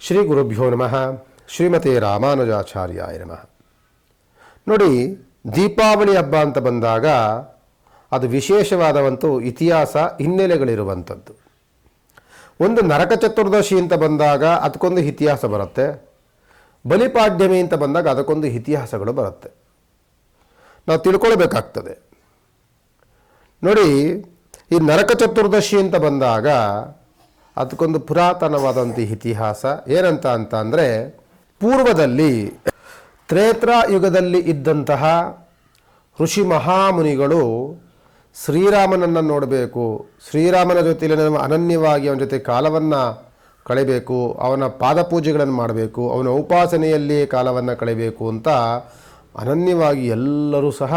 ಶ್ರೀ ಗುರುಭ್ಯೋ ನಮಃ. ಶ್ರೀಮತಿ ರಾಮಾನುಜಾಚಾರ್ಯಾಯ ನಮಃ. ನೋಡಿ, ದೀಪಾವಳಿ ಹಬ್ಬ ಅಂತ ಬಂದಾಗ ಅದು ವಿಶೇಷವಾದವಂತೂ ಇತಿಹಾಸ ಹಿನ್ನೆಲೆಗಳಿರುವಂಥದ್ದು. ಒಂದು ನರಕ ಚತುರ್ದಶಿ ಅಂತ ಬಂದಾಗ ಅದಕ್ಕೊಂದು ಇತಿಹಾಸ ಬರುತ್ತೆ. ಬಲಿಪಾಡ್ಯಮಿ ಅಂತ ಬಂದಾಗ ಅದಕ್ಕೊಂದು ಇತಿಹಾಸಗಳು ಬರುತ್ತೆ. ನಾವು ತಿಳ್ಕೊಳ್ಬೇಕಾಗ್ತದೆ. ನೋಡಿ, ಈ ನರಕ ಚತುರ್ದಶಿ ಅಂತ ಬಂದಾಗ ಅದಕ್ಕೊಂದು ಪುರಾತನವಾದಂಥ ಇತಿಹಾಸ ಏನಂತ ಅಂತ ಅಂದರೆ ಪೂರ್ವದಲ್ಲಿ ತ್ರೇತ್ರ ಯುಗದಲ್ಲಿ ಇದ್ದಂತಹ ಋಷಿ ಮಹಾಮುನಿಗಳು ಶ್ರೀರಾಮನನ್ನು ನೋಡಬೇಕು. ಶ್ರೀರಾಮನ ಜೊತೆಯಲ್ಲಿ ಅನನ್ಯವಾಗಿ ಅವನ ಜೊತೆ ಕಾಲವನ್ನು ಕಳೆಯಬೇಕು ಅವನ ಪಾದಪೂಜೆಗಳನ್ನು ಮಾಡಬೇಕು. ಅವನ ಉಪಾಸನೆಯಲ್ಲಿಯೇ ಕಾಲವನ್ನು ಕಳೆಯಬೇಕು ಅಂತ ಅನನ್ಯವಾಗಿ ಎಲ್ಲರೂ ಸಹ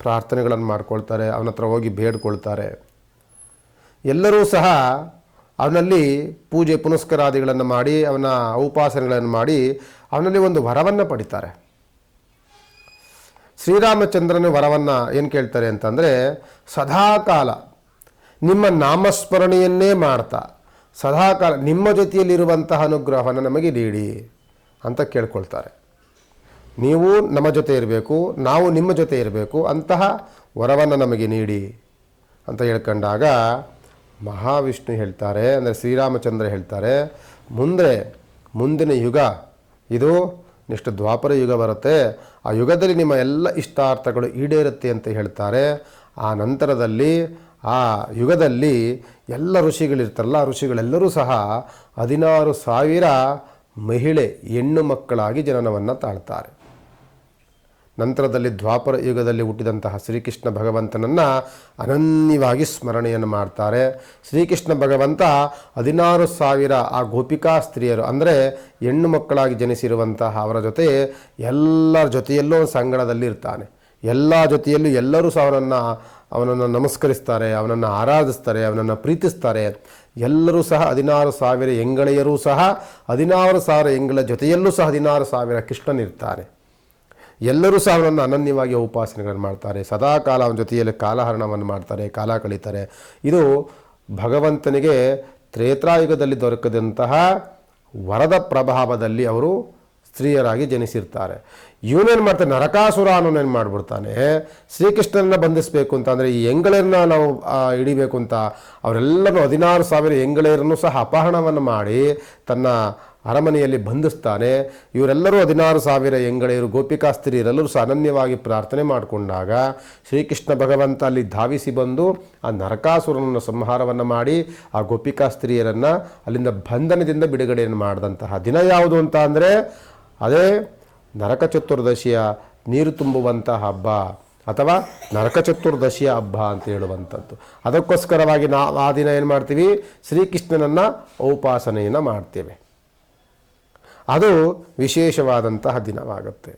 ಪ್ರಾರ್ಥನೆಗಳನ್ನು ಮಾಡ್ಕೊಳ್ತಾರೆ. ಅವನ ಹತ್ರ ಹೋಗಿ ಬೇಡ್ಕೊಳ್ತಾರೆ. ಎಲ್ಲರೂ ಸಹ ಅವನಲ್ಲಿ ಪೂಜೆ ಪುನಸ್ಕರಾದಿಗಳನ್ನು ಮಾಡಿ, ಅವನ ಉಪಾಸನೆಗಳನ್ನು ಮಾಡಿ, ಅವನಲ್ಲಿ ಒಂದು ವರವನ್ನು ಪಡಿತಾರೆ. ಶ್ರೀರಾಮಚಂದ್ರನ ವರವನ್ನು ಏನು ಕೇಳ್ತಾರೆ ಅಂತಂದರೆ, ಸದಾಕಾಲ ನಿಮ್ಮ ನಾಮಸ್ಮರಣೆಯನ್ನೇ ಮಾಡ್ತಾ, ಸದಾಕಾಲ ನಿಮ್ಮ ಜೊತೆಯಲ್ಲಿರುವಂತಹ ಅನುಗ್ರಹವನ್ನು ನಮಗೆ ನೀಡಿ ಅಂತ ಕೇಳ್ಕೊಳ್ತಾರೆ. ನೀವು ನಮ್ಮ ಜೊತೆ ಇರಬೇಕು, ನಾವು ನಿಮ್ಮ ಜೊತೆ ಇರಬೇಕು ಅಂತಹ ವರವನ್ನು ನಮಗೆ ನೀಡಿ ಅಂತ ಹೇಳ್ಕೊಂಡಾಗ ಮಹಾವಿಷ್ಣು ಹೇಳ್ತಾರೆ, ಅಂದರೆ ಶ್ರೀರಾಮಚಂದ್ರ ಹೇಳ್ತಾರೆ. ಮುಂದೆ, ಮುಂದಿನ ಯುಗ, ಇದು ನೆಕ್ಸ್ಟ್ ದ್ವಾಪರ ಯುಗ ಬರುತ್ತೆ. ಆ ಯುಗದಲ್ಲಿ ನಿಮ್ಮ ಎಲ್ಲ ಇಷ್ಟಾರ್ಥಗಳು ಈಡೇರುತ್ತೆ ಅಂತ ಹೇಳ್ತಾರೆ. ಆ ನಂತರದಲ್ಲಿ, ಆ ಯುಗದಲ್ಲಿ ಎಲ್ಲ ಋಷಿಗಳಿರ್ತಾರಲ್ಲ, ಆ ಋಷಿಗಳೆಲ್ಲರೂ ಸಹ ಹದಿನಾರು ಸಾವಿರ ಮಹಿಳೆ, ಹೆಣ್ಣು ಮಕ್ಕಳಾಗಿ ಜನನವನ್ನು ತಾಳ್ತಾರೆ. ನಂತರದಲ್ಲಿ ದ್ವಾಪರ ಯುಗದಲ್ಲಿ ಹುಟ್ಟಿದಂತಹ ಶ್ರೀಕೃಷ್ಣ ಭಗವಂತನನ್ನು ಅನನ್ಯವಾಗಿ ಸ್ಮರಣೆಯನ್ನು ಮಾಡ್ತಾರೆ. ಶ್ರೀಕೃಷ್ಣ ಭಗವಂತ ಹದಿನಾರು ಸಾವಿರ ಆ ಗೋಪಿಕಾ ಸ್ತ್ರೀಯರು, ಅಂದರೆ ಹೆಣ್ಣು ಮಕ್ಕಳಾಗಿ ಜನಿಸಿರುವಂತಹ ಅವರ ಜೊತೆ ಎಲ್ಲರ ಜೊತೆಯಲ್ಲೂ ಸಂಗಡದಲ್ಲಿ ಇರ್ತಾನೆ. ಎಲ್ಲ ಜೊತೆಯಲ್ಲೂ ಎಲ್ಲರೂ ಸಹ ಅವನನ್ನು ಅವನನ್ನು ನಮಸ್ಕರಿಸ್ತಾರೆ, ಅವನನ್ನು ಆರಾಧಿಸ್ತಾರೆ, ಅವನನ್ನು ಪ್ರೀತಿಸ್ತಾರೆ. ಎಲ್ಲರೂ ಸಹ ಹದಿನಾರು ಸಾವಿರ ಎಂಗಳೆಯರೂ ಸಹ ಹದಿನಾರು ಸಾವಿರ ಎಂಗಳ ಜೊತೆಯಲ್ಲೂ ಸಹ ಹದಿನಾರು ಸಾವಿರ ಕೃಷ್ಣನಿರ್ತಾನೆ ಎಲ್ಲರೂ ಸಹ ಅವನನ್ನು ಅನನ್ಯವಾಗಿ ಉಪಾಸನೆಗಳನ್ನು ಮಾಡ್ತಾರೆ. ಸದಾಕಾಲ ಅವನ ಜೊತೆಯಲ್ಲಿ ಕಾಲಹರಣವನ್ನು ಮಾಡ್ತಾರೆ, ಕಾಲ ಕಳೀತಾರೆ. ಇದು ಭಗವಂತನಿಗೆ ತ್ರೇತಾಯುಗದಲ್ಲಿ ದೊರಕದಂತಹ ವರದ ಪ್ರಭಾವದಲ್ಲಿ ಅವರು ಸ್ತ್ರೀಯರಾಗಿ ಜನಿಸಿರ್ತಾರೆ. ಇವನೇನು ಮಾಡ್ತಾನೆ? ನರಕಾಸುರ ಅನ್ನೋನೇನು ಮಾಡಿಬಿಡ್ತಾನೆ? ಶ್ರೀಕೃಷ್ಣನ ಬಂಧಿಸಬೇಕು ಅಂತ ಅಂದರೆ ಈ ಎಂಗಳೇರನ್ನ ನಾವು ಹಿಡಿಬೇಕು ಅಂತ ಅವರೆಲ್ಲರೂ ಹದಿನಾರು ಸಾವಿರ ಎಂಗಳೇರನ್ನು ಸಹ ಅಪಹರಣವನ್ನು ಮಾಡಿ ತನ್ನ ಅರಮನೆಯಲ್ಲಿ ಬಂಧಿಸ್ತಾನೆ. ಇವರೆಲ್ಲರೂ ಹದಿನಾರು ಸಾವಿರ ಎಂಗಳೆಯರು ಗೋಪಿಕಾ ಸ್ತ್ರೀಯರೆಲ್ಲರೂ ಸಹ ಅನನ್ಯವಾಗಿ ಪ್ರಾರ್ಥನೆ ಮಾಡಿಕೊಂಡಾಗ ಶ್ರೀಕೃಷ್ಣ ಭಗವಂತ ಅಲ್ಲಿ ಧಾವಿಸಿ ಬಂದು ಆ ನರಕಾಸುರನನ್ನು ಸಂಹಾರವನ್ನು ಮಾಡಿ ಆ ಗೋಪಿಕಾ ಸ್ತ್ರೀಯರನ್ನು ಅಲ್ಲಿಂದ ಬಂಧನದಿಂದ ಬಿಡುಗಡೆಯನ್ನು ಮಾಡಿದಂತಹ ದಿನ ಯಾವುದು ಅಂತ ಅಂದರೆ ಅದೇ ನರಕ ಚತುರ್ದಶಿಯ ನೀರು ತುಂಬುವಂತಹ ಹಬ್ಬ ಅಥವಾ ನರಕ ಚತುರ್ದಶಿಯ ಹಬ್ಬ ಅಂತ ಹೇಳುವಂಥದ್ದು. ಅದಕ್ಕೋಸ್ಕರವಾಗಿ ನಾವು ಆ ದಿನ ಏನು ಮಾಡ್ತೀವಿ? ಶ್ರೀಕೃಷ್ಣನನ್ನು ಉಪಾಸನೆಯನ್ನು ಮಾಡ್ತೇವೆ. ಅದು ವಿಶೇಷವಾದಂತಹ ದಿನವಾಗುತ್ತೆ.